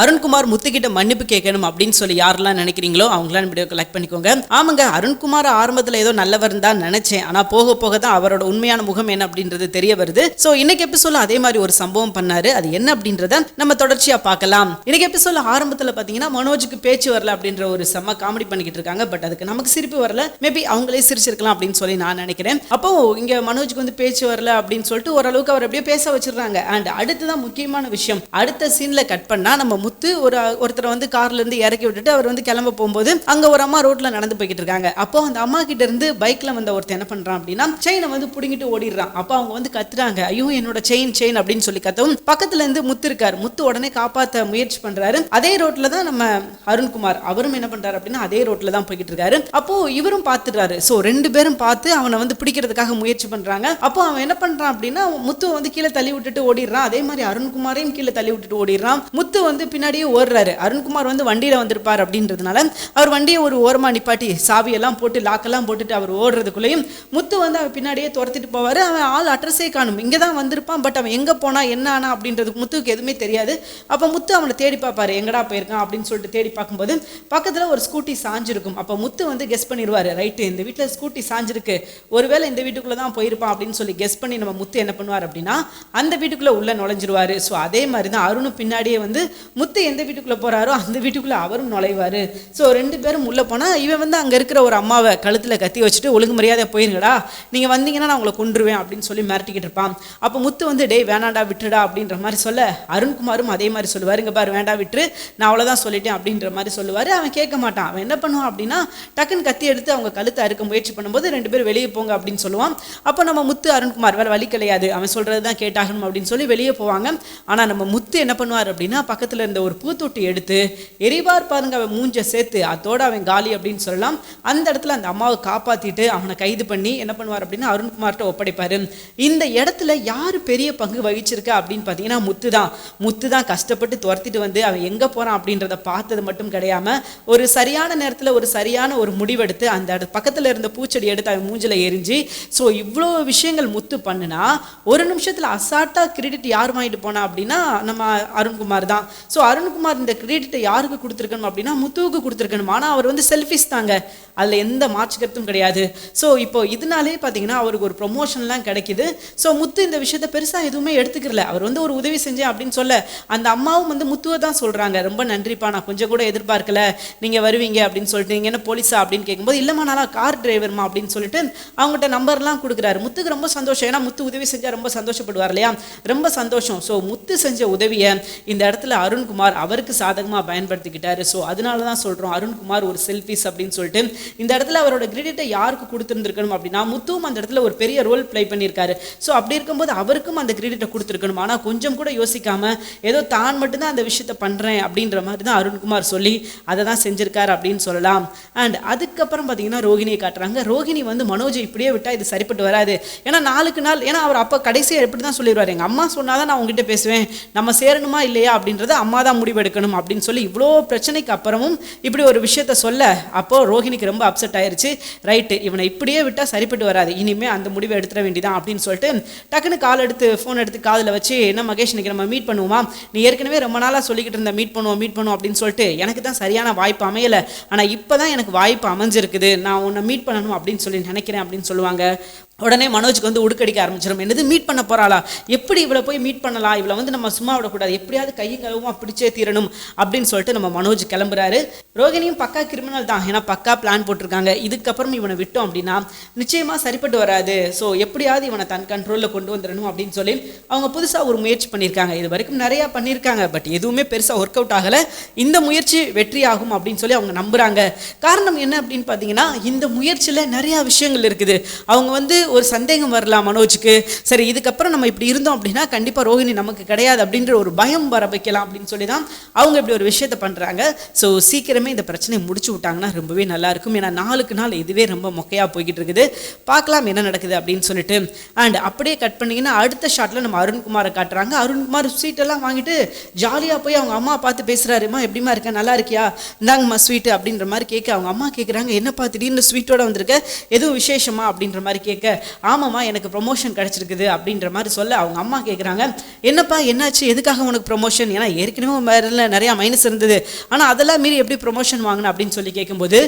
அருண்குமார் முத்துக்கிட்ட மன்னிப்பு கேட்கணும் அப்படின்னு சொல்லி யாரெல்லாம் நினைக்கிறீங்களோ அவங்களாம் வீடியோ கலெக்ட் பண்ணிக்கோங்க. ஆமாங்க அருண்குமார் ஆரம்பத்தில் ஏதோ நல்லவர் தான் நினைச்சேன். ஆனால் போக போக தான் அவரோட உண்மையான முகம் என்ன அப்படின்றது தெரிய வருது. ஸோ இன்னைக்கு எபிசோட அதே மாதிரி ஒரு சம்பவம் பண்ணாரு. அது என்ன அப்படின்றத நம்ம தொடர்ச்சியாக பார்க்கலாம். இன்னைக்கு எபிசோட ஆரம்பத்தில் பார்த்தீங்கன்னா மனோஜுக்கு பேச்சு வரல அப்படின்ற ஒரு செம்ம காமெடி பண்ணிக்கிட்டு இருக்காங்க. பட் அதுக்கு நமக்கு சிரிப்பு வரல. மேபி அவங்களே சிரிச்சிருக்கலாம் அப்படின்னு சொல்லி நான் நினைக்கிறேன். அப்போ இங்க மனோஜுக்கு வந்து பேச்சு வரல அப்படின்னு சொல்லிட்டு ஓரளவுக்கு அவர் அப்படியே பேச வச்சிடுறாங்க. அண்ட் அடுத்ததான் முக்கியமான விஷயம் அடுத்த சீன்ல கட் பண்ணா நம்ம முத்து ஒரு ஒருத்தரை வந்து கார்ல இருந்து இறக்கி விட்டுட்டு அவர் வந்து கிளம்ப போகும்போது அங்க ஒரு அம்மா ரோட்ல நடந்து போய்கிட்டு இருக்காங்க. அப்போ அந்த அம்மா கிட்ட இருந்து பைக்ல வந்த ஒருத்தர் என்ன பண்றான் அப்படின்னா செயினை வந்து புடுங்கிட்டு ஓடிடுறான். அப்போ அவங்க வந்து கத்துறாங்க. ஐயோ என்னோட செயின் செயின் அப்படின்னு சொல்லி கத்தவும் பக்கத்துல இருந்து முத்து இருக்காரு. முத்து உடனே காப்பாத்த முயற்சி பண்றாரு. அதே ரோட்ல தான் நம்ம அருண்குமார் அவரும் என்ன பண்றாரு அப்படின்னா அதே ரோட்ல தான் போய்கிட்டு இருக்காரு. அப்போ இவரும் பார்த்துடுறாரு ஸோ ரெண்டு பேரும் பார்த்து அவனை வந்து பிடிக்கிறதுக்காக முயற்சி பண்றாங்க. அப்போ அவன் என்ன பண்றான் அப்படின்னா முத்து வந்து கீழே தள்ளி விட்டுட்டு ஓடிடுறான். அதே மாதிரி அருண்குமாரையும் கீழே தள்ளி விட்டுட்டு ஓடிடுறான். முத்து வந்து பின்னாடியே ஓடுறாரு. அருண்குமார் வந்து வண்டியில் வந்திருப்பார் அப்படின்றதுனால அவர் வண்டியை ஒரு ஓரமாக நிப்பாட்டி சாவியெல்லாம் போட்டு லாக்கெல்லாம் போட்டுட்டு அவர் ஓடுறதுக்குள்ளேயும் முத்து வந்து அவன் பின்னாடியே துரத்திட்டு போவார். அவன் ஆள் அட்ரஸே காணும். இங்கே தான் வந்திருப்பான் பட் அவன் எங்கே போனால் என்ன ஆனா அப்படின்றதுக்கு முத்துக்கு எதுவுமே தெரியாது. அப்போ முத்து அவனை தேடி பார்ப்பாரு. எங்கடா போயிருக்கான் அப்படின்னு சொல்லிட்டு தேடி பார்க்கும்போது பக்கத்தில் ஒரு ஸ்கூட்டி சாஞ்சிருக்கும். அப்போ முத்து வந்து கெஸ் பண்ணிடுவாரு. ரைட்டு இந்த வீட்டில் ஸ்கூட்டி சாஞ்சிருக்கு. ஒருவேளை இந்த வீட்டுக்குள்ளே தான் போயிருப்பான் அப்படின்னு சொல்லி கெஸ் பண்ணி நம்ம முத்து என்ன பண்ணுவார் அப்படின்னா அந்த வீட்டுக்குள்ளே உள்ளே நுழைஞ்சிருவார். ஸோ அதே மாதிரி தான் அருணும் பின்னாடியே வந்து முத்து முத்து எந்த வீட்டுக்குள்ளே போகிறாரோ அந்த வீட்டுக்குள்ளே அவரும் நுழைவார். ஸோ ரெண்டு பேரும் உள்ளே போனால் இவன் வந்து அங்கே இருக்கிற ஒரு அம்மாவை கழுத்தில் கத்தி வச்சுட்டு ஒழுங்கு மரியாதையாக போயிருங்கடா. நீங்கள் வந்தீங்கன்னா நான் உங்களை கொண்டுருவேன் அப்படின்னு சொல்லி மிரட்டிக்கிட்டு இருப்பான். அப்போ முத்து வந்து டேய் வேணாண்டா விட்டுடா அப்படின்ற மாதிரி சொல்ல அருண்குமாரும் அதே மாதிரி சொல்லுவார். இங்கே பாரு வேண்டாம் விட்டுரு. நான் அவ்வளோதான் சொல்லிட்டேன் அப்படின்ற மாதிரி சொல்லுவார். அவன் கேட்க மாட்டான். அவன் என்ன பண்ணுவான் அப்படின்னா டக்குன்னு கத்தி எடுத்து அவங்க கழுத்தை அறுக்க முயற்சி பண்ணும்போது ரெண்டு பேரும் வெளியே போங்க அப்படின்னு சொல்லுவான். அப்போ நம்ம முத்து அருண்குமார் வேறு வழி கிடையாது. அவன் சொல்கிறது தான் கேட்டாகணும் அப்படின்னு சொல்லி வெளியே போவாங்க. ஆனால் நம்ம முத்து என்ன பண்ணுவார் அப்படின்னா பக்கத்தில் இருந்த ஒரு பூத்தொட்டி எடுத்து எரிவார் பாருங்க அவன் மூஞ்ச சேர்த்து அதோட அவன் காலி அப்படின்னு சொல்லலாம். அந்த இடத்துல அந்த அம்மாவை காப்பாற்றிட்டு அவனை கைது பண்ணி என்ன பண்ணுவார் அப்படின்னா அருண்குமார்கிட்ட ஒப்படைப்பார். இந்த இடத்துல யார் பெரிய பங்கு வகிச்சிருக்கா அப்படின்னு பார்த்தீங்கன்னா முத்து தான். முத்து தான் கஷ்டப்பட்டு துரத்திட்டு வந்து அவன் எங்கே போகிறான் அப்படின்றத பார்த்தது மட்டும் கிடையாம ஒரு சரியான நேரத்தில் ஒரு சரியான ஒரு முடிவெடுத்து அந்த இட- பக்கத்துல இருந்த பூச்செடி எடுத்து அவன் மூஞ்சில எரிஞ்சு ஸோ இவ்வளோ விஷயங்கள் முத்து பண்ணுனா ஒரு நிமிஷத்தில் அசால்ட்டாக கிரெடிட் யார் வாங்கிட்டு போனா அப்படின்னா நம்ம அருண்குமார் தான். ஸோ அருண்குமார் இந்த கிரெடிட்டை யாருக்கு கொடுத்துருக்கணும் அப்படின்னா முத்துவுக்கு கொடுத்துருக்கணும். ஆனால் அவர் வந்து செல்ஃபிஸ் தாங்க. அதில் எந்த மாற்று கருத்தும் கிடையாது. ஸோ இப்போ இதனாலே பார்த்தீங்கன்னா அவருக்கு ஒரு ப்ரொமோஷன்லாம் கிடைக்குது. ஸோ முத்து இந்த விஷயத்த பெருசாக எதுவுமே எடுத்துக்கிறல. அவர் வந்து ஒரு உதவி செஞ்சேன் அப்படின்னு சொல்ல அந்த அம்மாவும் வந்து முத்துவை தான் சொல்கிறாங்க ரொம்ப நன்றிப்பா. நான் கொஞ்சம் கூட எதிர்பார்க்கல. நீங்கள் வருவீங்க அப்படின்னு சொல்லிட்டு நீங்கள் என்ன போலீஸா? அப்படின்னு கேட்கும்போது இல்லைம்மா நான் கார் டிரைவர்மா அப்படின்னு சொல்லிட்டு அவங்ககிட்ட நம்பர்லாம் கொடுக்குறாரு. முத்துக்கு ரொம்ப சந்தோஷம். ஏன்னா முத்து உதவி செஞ்சால் ரொம்ப சந்தோஷப்படுவார் இல்லையா? ரொம்ப சந்தோஷம். ஸோ முத்து செஞ்ச உதவியை இந்த இடத்துல அருண் அருண்குமார் அவருக்கு சாதகமாக பயன்படுத்திக்கிட்டாரு. ஸோ அதனால தான் சொல்கிறோம் அருண்குமார் ஒரு செல்ஃபிஸ் அப்படின்னு சொல்லிட்டு இந்த இடத்துல அவரோட கிரெடிட்டை யாருக்கு கொடுத்துருந்துருக்கணும் அப்படின்னா முத்துவும் அந்த இடத்துல ஒரு பெரிய ரோல் ப்ளே பண்ணியிருக்காரு. ஸோ அப்படி இருக்கும்போது அவருக்கும் அந்த கிரெடிட்டை கொடுத்துருக்கணும். ஆனால் கொஞ்சம் கூட யோசிக்காம ஏதோ தான் மட்டும்தான் அந்த விஷயத்தை பண்ணுறேன் அப்படின்ற மாதிரி தான் அருண்குமார் சொல்லி அதை தான் செஞ்சிருக்காரு அப்படின்னு சொல்லலாம். அண்ட் அதுக்கப்புறம் பார்த்தீங்கன்னா ரோகிணியை காட்டுறாங்க. ரோகிணி வந்து மனோஜை இப்படியே விட்டால் இது சரிப்பட்டு வராது. ஏன்னா நாளுக்கு நாள் ஏன்னா அவர் அப்போ கடைசியாக எப்படி தான் சொல்லிடுவார். எங்கள் அம்மா சொன்னால் தான் நான் உங்ககிட்ட பேசுவேன். நம்ம சேரணுமா இல்லையா அப்படின்றத அம்மா தான் முடிவெடுக்கணும் அப்படின்னு சொல்லி இவ்வளோ பிரச்சனைக்கு அப்புறமும் இப்படி ஒரு விஷயத்த சொல்ல அப்போது ரோஹிணிக்கு ரொம்ப அப்செட் ஆயிடுச்சு ரைட்டு இவனை இப்படியே விட்டால் சரிப்பட்டு வராது. இனிமேல் அந்த முடிவை எடுத்துட வேண்டியதான் அப்படின்னு சொல்லிட்டு டக்குன்னு கால் எடுத்து ஃபோன் எடுத்து காதில் வச்சு என்ன மகேஷ் இன்னைக்கு நம்ம மீட் பண்ணுவோமா? நீ ஏற்கனவே ரொம்ப நாளாக சொல்லிக்கிட்டு இருந்த மீட் பண்ணுவோம் மீட் பண்ணுவோம் அப்படின்னு சொல்லிட்டு எனக்கு தான் சரியான வாய்ப்பு அமையலை. ஆனால் இப்போ தான் எனக்கு வாய்ப்பு அமைஞ்சிருக்குது. நான் உன்னை மீட் பண்ணணும் அப்படின்னு சொல்லி நினைக்கிறேன் அப்படின்னு சொல்லுவாங்க. உடனே மனோஜ்க்கு வந்து உடுக்கடிக்க ஆரம்பிச்சிடும் என்னது மீட் பண்ண போறாளா? எப்படி இவளை போய் மீட் பண்ணலாம் இவளை வந்து நம்ம சும்மா விடக்கூடாது. எப்படியாவது கையும் களவுமா பிடிச்சே தீரணும் அப்படின்னு சொல்லிட்டு நம்ம மனோஜ் கிளம்புறாரு. ரோகிணியும் பக்கா கிரிமினல் தான். ஏன்னா பக்கா பிளான் போட்டிருக்காங்க. இதுக்கப்புறம் இவனை விட்டோம் அப்படின்னா நிச்சயமா சரிப்பட்டு வராது. ஸோ எப்படியாவது இவனை தன் கண்ட்ரோலில் கொண்டு வந்துடணும் அப்படின்னு சொல்லி அவங்க புதுசாக ஒரு முயற்சி பண்ணியிருக்காங்க. இது வரைக்கும் நிறையா பண்ணியிருக்காங்க. பட் எதுவுமே பெருசாக ஒர்க் அவுட் ஆகலை. இந்த முயற்சி வெற்றியாகும் அப்படின்னு சொல்லி அவங்க நம்புறாங்க. காரணம் என்ன அப்படின்னு பார்த்தீங்கன்னா இந்த முயற்சியில் நிறையா விஷயங்கள் இருக்குது. அவங்க வந்து ஒரு சந்தேகம் வரலாம் மனோஜுக்கு. சரி இதுக்கப்புறம் நம்ம இப்படி இருந்தோம் அப்படின்னா கண்டிப்பாக ரோஹிணி நமக்கு கிடையாது அப்படின்ற ஒரு பயம் வர வைக்கலாம் அப்படின்னு சொல்லி தான் அவங்க இப்படி ஒரு விஷயத்த பண்ணுறாங்க ஸோ சீக்கிரமே இந்த பிரச்சனையை முடிச்சு விட்டாங்கன்னா ரொம்பவே நல்லா இருக்கும். ஏன்னா நாளுக்கு நாள் இதுவே ரொம்ப மொக்கையாக போய்கிட்டு இருக்குது. பார்க்கலாம் என்ன நடக்குது அப்படின்னு சொல்லிட்டு. அண்ட் அப்படியே கட் பண்ணீங்கன்னா அடுத்த ஷாட்டில் நம்ம அருண்குமாரை காட்டுறாங்க. அருண்குமார் ஸ்வீட்டெல்லாம் வாங்கிட்டு ஜாலியாக போய் அவங்க அம்மா பார்த்து பேசுகிறாருமா எப்படிமா இருக்க? நல்லா இருக்கியா? இந்தாங்கம்மா ஸ்வீட்டு அப்படின்ற மாதிரி கேட்க அவங்க அம்மா கேட்குறாங்க என்னப்பா திடீர்னு ஸ்வீட்டோட வந்திருக்க? எதுவும் விசேஷமா? அப்படின்ற மாதிரி கேட்க ஆமாம்மா எனக்கு ப்ரொமோஷன் கிடச்சிருக்குது அப்படின்ற மாதிரி சொல்ல அவங்க அம்மா கேட்குறாங்க என்னப்பா என்னாச்சு? எதுக்காக உனக்கு ப்ரொமோஷன் ஏன்னா ஏற்கனவே மேரில் நிறையா மைனஸ் இருந்தது. ஆனால் அதெல்லாம் மீறி எப்படி ப்ரொமோஷன் வாங்கின அப்படின்னு சொல்லி கேட்கும்போது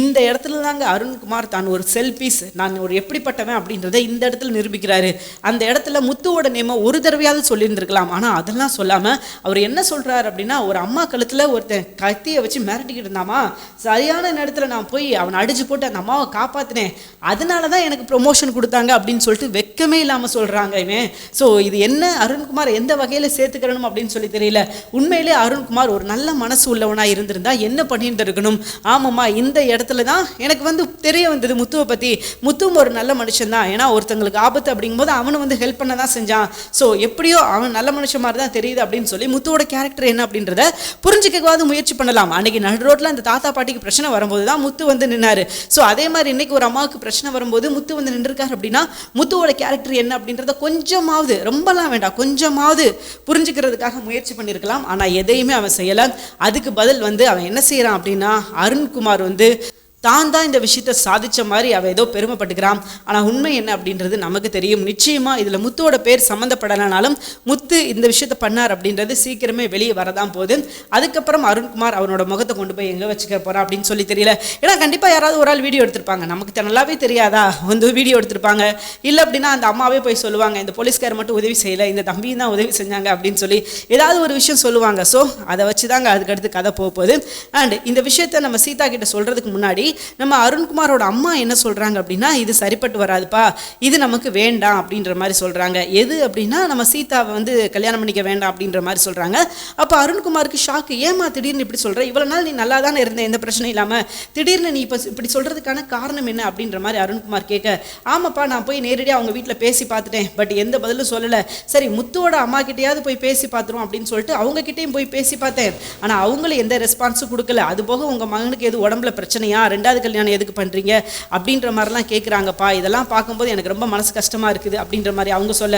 இந்த இடத்துல தாங்க அருண்குமார் தான் ஒரு செல்ஃபீஸ் நான் ஒரு எப்படிப்பட்டவன் அப்படின்றத இந்த இடத்துல நிரூபிக்கிறாரு. அந்த இடத்துல முத்துவோட நேமை ஒரு தடவையாவது சொல்லியிருந்திருக்கலாம். ஆனால் அதெல்லாம் சொல்லாமல் அவர் என்ன சொல்கிறார் அப்படின்னா ஒரு அம்மா கழுத்தில் ஒருத்தன் கத்தியை வச்சு மிரட்டிக்கிட்டு இருந்தாமா? சரியான நேரத்தில் நான் போய் அவனை அடிச்சு போட்டு அந்த அம்மாவை காப்பாற்றினேன் அதனால தான் எனக்கு ப்ரொமோஷன் கொடுத்தாங்க அப்படின்னு சொல்லிட்டு வெக்கமே இல்லாமல் சொல்கிறாங்க இவன். ஸோ இது என்ன அருண்குமார் எந்த வகையில் சேர்த்துக்கிறணும் அப்படின்னு சொல்லி தெரியல. உண்மையிலே அருண்குமார் ஒரு நல்ல மனசு உள்ளவனாக இருந்திருந்தா என்ன பண்ணியிருந்திருக்கணும்? ஆமாம்மா இந்த இடத்துல தான் எனக்கு வந்து தெரிய வந்தது முத்துவை பற்றி முத்துவும் ஒரு நல்ல மனுஷன் தான். ஏன்னா ஒருத்தங்களுக்கு ஆபத்து அப்படிங்கும்போது அவனை வந்து ஹெல்ப் பண்ண தான் செஞ்சான். ஸோ எப்படியோ அவன் நல்ல மனுஷன் மாதிரி தான் தெரியுது அப்படின்னு சொல்லி முத்துவோட கேரக்டர் என்ன அப்படின்றத புரிஞ்சுக்கவாது முயற்சி பண்ணலாம். அன்னைக்கு நடு ரோட்டில் அந்த தாத்தா பாட்டிக்கு பிரச்சனை வரும்போது தான் முத்து வந்து நின்னாரு. ஸோ அதே மாதிரி இன்னைக்கு ஒரு அம்மாவுக்கு பிரச்சனை வரும்போது முத்து வந்து நின்றுருக்காரு அப்படின்னா முத்துவோட கேரக்டர் என்ன அப்படின்றத கொஞ்சமாவது ரொம்பலாம் வேண்டாம் கொஞ்சமாவது புரிஞ்சுக்கிறதுக்காக முயற்சி பண்ணியிருக்கலாம். ஆனால் எதையுமே அவன் செய்யலை. அதுக்கு பதில் வந்து அவன் என்ன செய்கிறான் அப்படின்னா அருண்குமார் வந்து தான் தான் இந்த விஷயத்த சாதித்த மாதிரி அவள் ஏதோ பெருமைப்பட்டுக்கிறான். ஆனால் உண்மை என்ன அப்படின்றது நமக்கு தெரியும். நிச்சயமாக இதில் முத்துவோட பேர் சம்மந்தப்படலைனாலும் முத்து இந்த விஷயத்த பண்ணார் அப்படின்றது சீக்கிரமே வெளியே வரதான் போகுது. அதுக்கப்புறம் அருண்குமார் அவனோட முகத்தை கொண்டு போய் எங்கே வச்சுக்க போகிறான் அப்படின்னு சொல்லி தெரியல. ஏன்னா கண்டிப்பாக யாராவது ஒரு ஆள் வீடியோ எடுத்திருப்பாங்க. நமக்கு நல்லாவே தெரியாதா? வந்து வீடியோ எடுத்திருப்பாங்க. இல்லை அப்படின்னா அந்த அம்மாவே போய் சொல்லுவாங்க. இந்த போலீஸ்கார் மட்டும் உதவி செய்யலை. இந்த தம்பியும் தான் உதவி செஞ்சாங்க அப்படின்னு சொல்லி ஏதாவது ஒரு விஷயம் சொல்லுவாங்க. ஸோ அதை வச்சு தாங்க அதுக்கடுத்து கதை போக போகுது. அண்ட் இந்த விஷயத்த நம்ம சீதா கிட்ட சொல்கிறதுக்கு முன்னாடி நம்ம அருண்குமாரோட அம்மா என்ன சொல்றாங்க அப்படின்னா இது சரிப்பட்டு வராதுப்பா இது நமக்கு வேண்டாம் அப்படின்ற மாதிரி சொல்றாங்க. எது அப்படின்னா நம்ம சீதாவை வந்து கல்யாணம் பண்ணிக்க வேண்டாம் அப்படின்ற மாதிரி சொல்றாங்க. அப்போ அருண்குமாருக்கு ஷாக்கு ஏமா திடீர்னு இப்படி சொல்ற? இவ்வளோ நாள் நீ நல்லா தானே இருந்த எந்த பிரச்சனையும் இல்லாமல் திடீர்னு நீ இப்போ இப்படி சொல்றதுக்கான காரணம் என்ன அப்படின்ற மாதிரி அருண்குமார் கேட்க ஆமாப்பா நான் போய் நேரடியாக அவங்க வீட்டில் பேசி பார்த்துட்டேன். பட் எந்த பதிலும் சொல்லலை. சரி முத்துவோட அம்மா கிட்டேயாவது போய் பேசி பார்த்துருவோம் அப்படின்னு சொல்லிட்டு அவங்க கிட்டேயும் போய் பேசி பார்த்தேன். ஆனால் அவங்களும் எந்த ரெஸ்பான்ஸும் கொடுக்கல. அது போக உங்கள் மகனுக்கு எது உடம்புல பிரச்சனையா? ரெண்டாவது கல்யாணம் எதுக்கு பண்ணுறீங்க அப்படின்ற மாதிரிலாம் கேட்குறாங்கப்பா இதெல்லாம் பார்க்கும்போது எனக்கு ரொம்ப மனசு கஷ்டமாக இருக்குது அப்படின்ற மாதிரி அவங்க சொல்ல.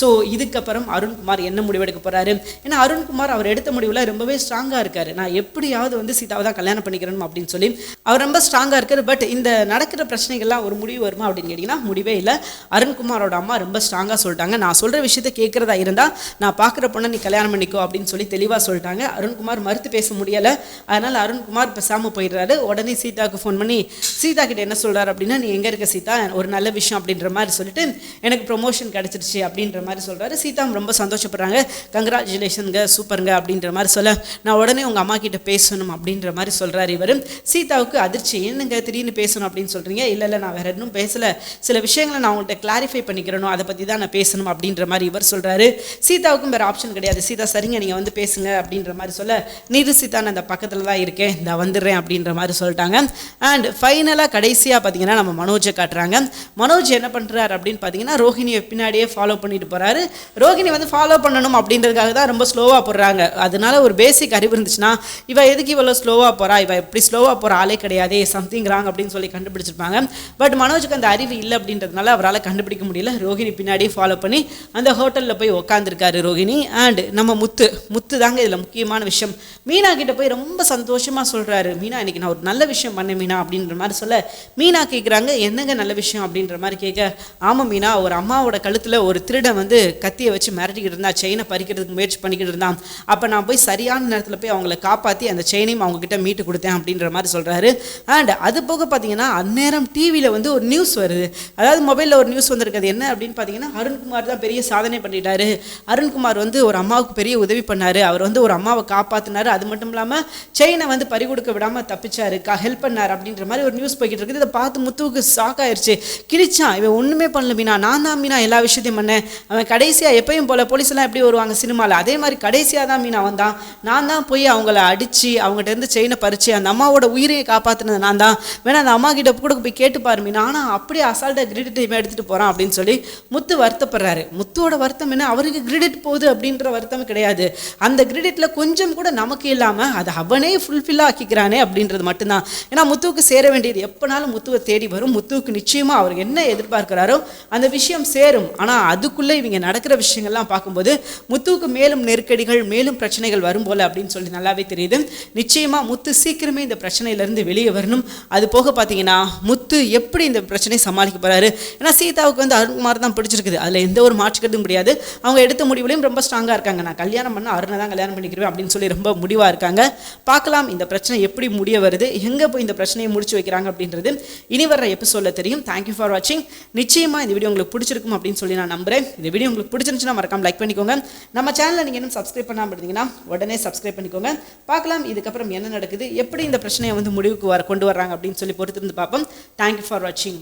ஸோ இதுக்கப்புறம் அருண்குமார் என்ன முடிவெடுக்க போகிறாரு ஏன்னா அருண்குமார் அவர் எடுத்த முடிவில் ரொம்பவே ஸ்ட்ராங்காக இருக்கார். நான் எப்படியாவது வந்து சீதாவை தான் கல்யாணம் பண்ணிக்கிறணும் அப்படின்னு சொல்லி அவர் ரொம்ப ஸ்ட்ராங்காக இருக்கார். பட் இந்த நடக்கிற பிரச்சனைகள்லாம் ஒரு முடிவு வருமா அப்படின்னு கேட்டிங்கன்னா முடிவே இல்லை. அருண்குமாரோட அம்மா ரொம்ப ஸ்ட்ராங்காக சொல்லிட்டாங்க. நான் சொல்கிற விஷயத்த கேட்குறதா இருந்தால் நான் பார்க்குற பொண்ணை நீ கல்யாணம் பண்ணிக்கோ அப்படின்னு சொல்லி தெளிவாக சொல்லிட்டாங்க. அருண்குமார் மறுத்து பேச முடியலை. அதனால் அருண்குமார் பேசாமல் போயிடுறாரு. உடனே சீதாவுக்கு ஃபோன் பண்ணி சீதா கிட்ட என்ன சொல்கிறார் அப்படின்னா நீ எங்கே இருக்க சீதா? ஒரு நல்ல விஷயம் அப்படின்ற மாதிரி சொல்லிட்டு எனக்கு ப்ரொமோஷன் கிடச்சிருச்சு அப்படின்ற மாதிரி சொல்கிறாரு சீதா ரொம்ப சந்தோஷப்படுறாங்க. கங்க்ராச்சுலேஷனுங்க சூப்பருங்க அப்படின்ற மாதிரி சொல்ல நான் உடனே உங்கள் அம்மா கிட்ட பேசணும் அப்படின்ற மாதிரி சொல்கிறார் இவர். சீதாவுக்கு அதிர்ச்சி. என்னங்க திடீர்னு பேசணும் அப்படின்னு சொல்கிறீங்க இல்லை இல்லை நான் வேறு இன்னும் பேசலை. சில விஷயங்களை நான் உங்கள்கிட்ட கிளாரிஃபை பண்ணிக்கிறணும் அதை பற்றி தான் நான் பேசணும் அப்படின்ற மாதிரி இவர் சொல்கிறாரு சீதாவுக்கும் வேறு ஆப்ஷன் கிடையாது. சீதா சரிங்க நீங்கள் வந்து பேசுங்க அப்படின்ற மாதிரி சொல்ல நீரு சீதா நான் இந்த பக்கத்தில் தான் இருக்கேன். இந்த வந்துடுறேன் அப்படின்ற மாதிரி சொல்லிட்டாங்க. அண்ட் ஃபைனலாக கடைசியாக பார்த்தீங்கன்னா நம்ம மனோஜை காட்டுறாங்க. மனோஜ் என்ன பண்ணுறாரு அப்படின்னு பார்த்தீங்கன்னா ரோஹிணியை பின்னாடியே ஃபாலோ பண்ணிட்டு போகிறாரு ரோஹிணி வந்து ஃபாலோ பண்ணணும் அப்படின்றதுக்காக தான் ரொம்ப ஸ்லோவாக போடுறாங்க. அதனால ஒரு பேசிக் அறிவு இருந்துச்சுன்னா இவ எதுக்கு இவ்வளோ ஸ்லோவாக போகிறா இவ எப்படி ஸ்லோவாக போகிற ஆளே கிடையாதே சம்திங் ராங் அப்படின்னு சொல்லி கண்டுபிடிச்சிருப்பாங்க. பட் மனோஜுக்கு அந்த அறிவு இல்லை அப்படின்றதுனால அவரால் கண்டுபிடிக்க முடியல. ரோஹிணி பின்னாடியே ஃபாலோ பண்ணி அந்த ஹோட்டலில் போய் உக்காந்துருக்காரு ரோஹிணி. அண்ட் நம்ம முத்து முத்து தாங்க இதில் முக்கியமான விஷயம். மீனா கிட்ட போய் ரொம்ப சந்தோஷமாக சொல்கிறாரு மீனா இன்னைக்கு நான் ஒரு நல்ல விஷயம் பண்ணேன். மீனா அப்படின்ற மாதிரி சொல்ல மீனா கேட்குறாங்க என்னங்க நல்ல விஷயம் அப்படின்ற மாதிரி கேட்க ஆமாம் மீனா ஒரு அம்மாவோட கழுத்தில் ஒரு திருடன் வந்து கத்தியை வச்சு மிரட்டிக்கிட்டு இருந்தா செயினை பறிக்கிறதுக்கு முயற்சி பண்ணிக்கிட்டு இருந்தான். அப்போ நான் போய் சரியான நேரத்தில் போய் அவங்கள காப்பாற்றி அந்த செயினையும் அவங்க கிட்ட மீட்டு கொடுத்தேன் அப்படின்ற மாதிரி சொல்கிறாரு அண்ட் அது போக பார்த்தீங்கன்னா அந்நேரம் டிவியில் வந்து ஒரு நியூஸ் வருது. அதாவது மொபைலில் ஒரு நியூஸ் வந்திருக்கிறது என்ன அப்படின்னு பார்த்தீங்கன்னா அருண்குமார் தான் பெரிய சாதனை பண்ணிட்டாரு. அருண்குமார் வந்து ஒரு அம்மாவுக்கு பெரிய உதவி பண்ணார். அவர் வந்து ஒரு அம்மாவை காப்பாற்றினார் அது மட்டும் இல்லாமல் செயினை வந்து பறி கொடுக்க விடாமல் தப்பிச்சாரு ஹெல்ப் பண்ணார். அப்படின்ற மாதிரி ஒரு நியூஸ் போய்கிட்டு இருக்குது. இதை பார்த்து முத்துவுக்கு ஷாக் ஆயிடுச்சு கிழிச்சான் இவன் ஒன்றுமே பண்ணல மீனா. நான் தான் மீனா எல்லா விஷயத்தையும் பண்ணேன். அவன் கடைசியாக எப்பயும் போல போலீஸ் எல்லாம் எப்படி வருவாங்க சினிமாவில் அதே மாதிரி கடைசியாக தான் மீனா வந்தான். நான் தான் போய் அவங்கள அடித்து அவங்ககிட்ட இருந்து செயினை பறித்து அந்த அம்மாவோட உயிரையை காப்பாற்றினது நான் தான். வேணா அந்த அம்மா கிட்ட கூட போய் கேட்டு பாரு மீனா. ஆனால் அப்படியே அசால்ட்டாக கிரெடிட் இவன் எடுத்துகிட்டு போகிறான் அப்படின்னு சொல்லி முத்து வருத்தப்படுறாரு. முத்துவோட வருத்தம் என்ன? அவருக்கு கிரெடிட் போகுது அப்படின்ற வருத்தம் கிடையாது. அந்த கிரெடிட்டில் கொஞ்சம் கூட நமக்கு இல்லாமல் அதை அவனே ஃபுல்ஃபில்லாக ஆக்கிக்கிறானே அப்படின்றது மட்டும்தான். ஏன்னா முத்து முத்துவுக்கு சேர வேண்டியது எப்போனாலும் முத்துவை தேடி வரும். முத்துவுக்கு நிச்சயமாக அவர் என்ன எதிர்பார்க்கிறாரோ அந்த விஷயம் சேரும். ஆனால் அதுக்குள்ளே இவங்க நடக்கிற விஷயங்கள்லாம் பார்க்கும்போது முத்துவுக்கு மேலும் நெருக்கடிகள் மேலும் பிரச்சனைகள் வரும் போல அப்படின்னு சொல்லி நல்லாவே தெரியுது. நிச்சயமா முத்து சீக்கிரமே இந்த பிரச்சனையிலேருந்து வெளியே வரணும். அது போக பார்த்தீங்கன்னா முத்து எப்படி இந்த பிரச்சனையை சமாளிக்க போகிறாரு ஏன்னா சீதாவுக்கு வந்து அருண்குமார் தான் பிடிச்சிருக்குது. அதில் எந்த ஒரு மாற்றுக்கிறதும் முடியாது அவங்க எடுத்த முடிவுலையும் ரொம்ப ஸ்ட்ராங்காக இருக்காங்க. நான் கல்யாணம் பண்ண அருணை தான் கல்யாணம் பண்ணிக்கிறேன் அப்படின்னு சொல்லி ரொம்ப முடிவாக இருக்காங்க. பார்க்கலாம் இந்த பிரச்சனை எப்படி முடிய வருது. எங்கே போய் இந்த பிரச்சனை பிரச்சனையை முடிச்சு வைக்கிறாங்க அப்படின்றது இனி வர்ற எபிசோடில் தெரியும். தேங்க்யூ ஃபார் வாட்சிங் நிச்சயமாக இந்த வீடியோ உங்களுக்கு பிடிச்சிருக்கும் அப்படின்னு சொல்லி நான் நம்புறேன். இந்த வீடியோ உங்களுக்கு பிடிச்சிருந்துச்சுன்னா மறக்காம லைக் பண்ணிக்கோங்க. நம்ம சேனலில் நீங்கள் இன்னும் சப்ஸ்கிரைப் பண்ணாமல் இருந்தீங்கன்னா உடனே சப்ஸ்கிரைப் பண்ணிக்கோங்க. பார்க்கலாம் இதுக்கப்புறம் என்ன நடக்குது எப்படி இந்த பிரச்சனையை வந்து முடிவுக்கு வர கொண்டு வர்றாங்க அப்படின்னு சொல்லி பொறுத்திருந்து பார்ப்போம். தேங்க்யூ ஃபார் வாட்சிங்